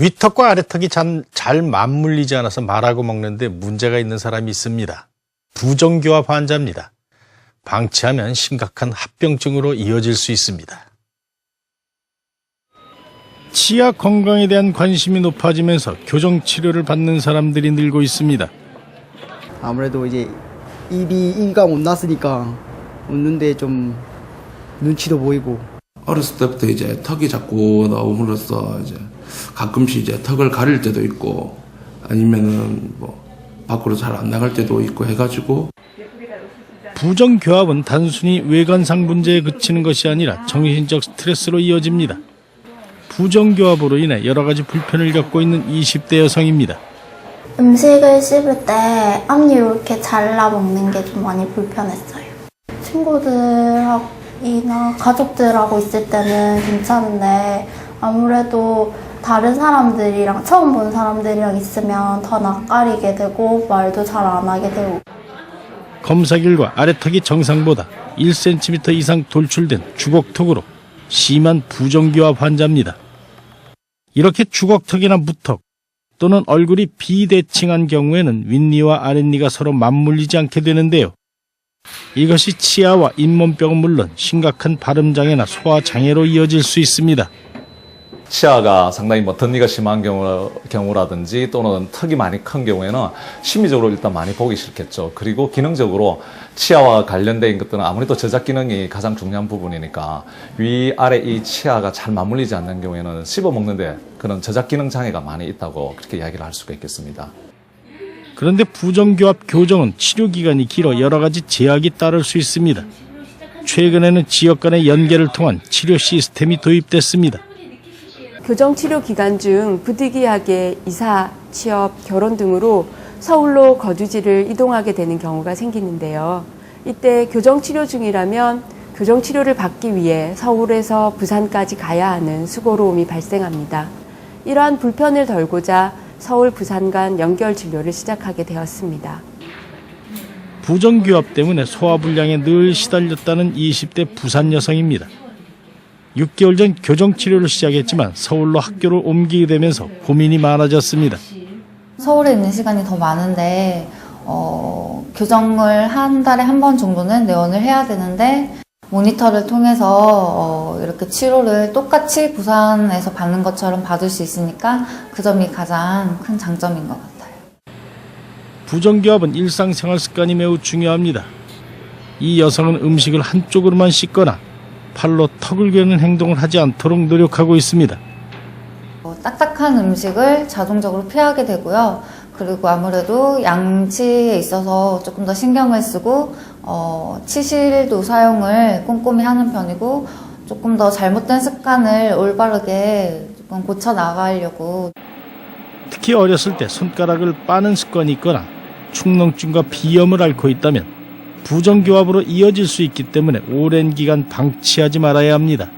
위턱과 아래턱이 잘, 잘 맞물리지 않아서 말하고 먹는데 문제가 있는 사람이 있습니다. 부정교합 환자입니다. 방치하면 심각한 합병증으로 이어질 수 있습니다. 치아 건강에 대한 관심이 높아지면서 교정 치료를 받는 사람들이 늘고 있습니다. 아무래도 이제 입이 이가 못 났으니까 웃는데 좀 눈치도 보이고 어렸을 때부터 이제 턱이 자꾸 나옴으로써 이제 가끔씩 이제 턱을 가릴 때도 있고 아니면은 뭐 밖으로 잘 안 나갈 때도 있고 해가지고 부정교합은 단순히 외관상 문제에 그치는 것이 아니라 정신적 스트레스로 이어집니다. 부정교합으로 인해 여러 가지 불편을 겪고 있는 20대 여성입니다. 음식을 씹을 때 앞니로 이렇게 잘라 먹는 게 좀 많이 불편했어요. 친구들 이나 가족들하고 있을 때는 괜찮은데 아무래도 다른 사람들이랑 처음 본 사람들이랑 있으면 더 낯가리게 되고 말도 잘 안 하게 되고 검사 결과 아래턱이 정상보다 1cm 이상 돌출된 주걱턱으로 심한 부정교합 환자입니다. 이렇게 주걱턱이나 무턱 또는 얼굴이 비대칭한 경우에는 윗니와 아랫니가 서로 맞물리지 않게 되는데요. 이것이 치아와 잇몸병은 물론 심각한 발음장애나 소화장애로 이어질 수 있습니다. 치아가 상당히 뭐 덧니가 심한 경우, 경우라든지 또는 턱이 많이 큰 경우에는 심리적으로 일단 많이 보기 싫겠죠. 그리고 기능적으로 치아와 관련된 것들은 아무래도 저작 기능이 가장 중요한 부분이니까 위, 아래 이 치아가 잘 맞물리지 않는 경우에는 씹어 먹는데 그런 저작 기능 장애가 많이 있다고 그렇게 이야기를 할 수가 있겠습니다. 그런데 부정교합 교정은 치료 기간이 길어 여러 가지 제약이 따를 수 있습니다. 최근에는 지역 간의 연계를 통한 치료 시스템이 도입됐습니다. 교정 치료 기간 중 부득이하게 이사, 취업, 결혼 등으로 서울로 거주지를 이동하게 되는 경우가 생기는데요. 이때 교정 치료 중이라면 교정 치료를 받기 위해 서울에서 부산까지 가야 하는 수고로움이 발생합니다. 이러한 불편을 덜고자 서울 부산 간 연결 진료를 시작하게 되었습니다. 부정교합 때문에 소화불량에 늘 시달렸다는 20대 부산 여성입니다. 6개월 전 교정치료를 시작했지만 서울로 학교를 옮기게 되면서 고민이 많아졌습니다. 서울에 있는 시간이 더 많은데 어, 교정을 한 달에 한 번 정도는 내원을 해야 되는데 모니터를 통해서 어, 이렇게 치료를 똑같이 부산에서 받는 것처럼 받을 수 있으니까 그 점이 가장 큰 장점인 것 같아요. 부정교합은 일상생활 습관이 매우 중요합니다. 이 여성은 음식을 한쪽으로만 씻거나 팔로 턱을 괴는 행동을 하지 않도록 노력하고 있습니다. 어, 딱딱한 음식을 자동적으로 피하게 되고요. 그리고 아무래도 양치에 있어서 조금 더 신경을 쓰고 어, 치실도 사용을 꼼꼼히 하는 편이고 조금 더 잘못된 습관을 올바르게 조금 고쳐 나가려고 특히 어렸을 때 손가락을 빠는 습관이 있거나 축농증과 비염을 앓고 있다면 부정교합으로 이어질 수 있기 때문에 오랜 기간 방치하지 말아야 합니다.